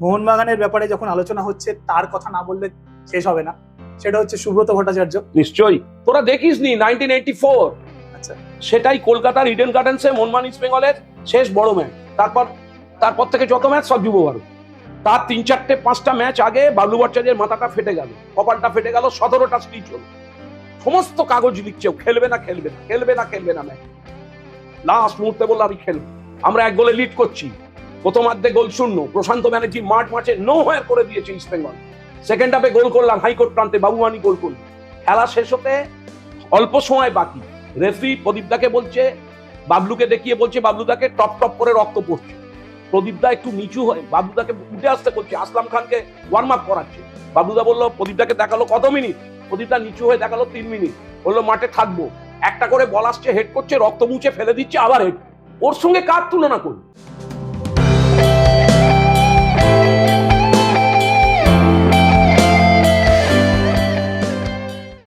মোহনবাগানের ব্যাপারে যখন আলোচনা হচ্ছে তার কথা না বললে শেষ হবে না। সেটা হচ্ছে সুব্রত ভট্টাচার্য। নিশ্চয়ই। তোরা দেখিস নি নাইনটিন আচ্ছা। সেটাই কলকাতার ইডেন গার্ডেন্সে মনমান ইস্ট বেঙ্গলের শেষ বড় ম্যাচ তারপর তারপর থেকে যত ম্যাচ সব যুব ভারত। তার তিন চারটে পাঁচটা ম্যাচ আগে বাবলু ভট্টাচার্যের মাথাটা ফেটে গেল। কপালটা ফেটে গেল সতেরোটা স্পিচ হল। সমস্ত কাগজ লিখছে খেলবে না খেলবে না খেলবে না খেলবে না ম্যাচ লাস্ট মুহূর্তে বলল আমি খেলব আমরা এক গোলে লিড করছি। প্রথমার্ধে গোল শূন্য। প্রশান্ত ব্যানার্জি মাঠ মাঠে নো হোয়ার করে দিয়েছে ইস্ট বেঙ্গল সেকেন্ড হাফে গোল করলাম হাইকোর্ট প্রান্তে বাবুমানি গোল করল। খেলা শেষ হতে অল্প সময় বাকি। রেফরি প্রদীপদাকে বলছে, বাবলুকে দেখিয়ে বলছে বাবলুদাকে টপ টপ করে রক্ত পড়ছে। প্রদীপদা একটু নিচু হয়ে বাবলুদাকে উঠে আসতে বলছে, আসলাম খানকে ওয়ার্ম আপ করাচ্ছে। বাবলুদা বলল প্রদীপদাকে দেখাল কত মিনিট প্রদীপদা নিচু হয়ে দেখাল তিন মিনিট বলল, মাঠে থাকব। একটা করে বল আসছে হেড করছে, রক্ত মুছে ফেলে দিচ্ছে, আবার হেড ওর সঙ্গে কার তুলনা করবে?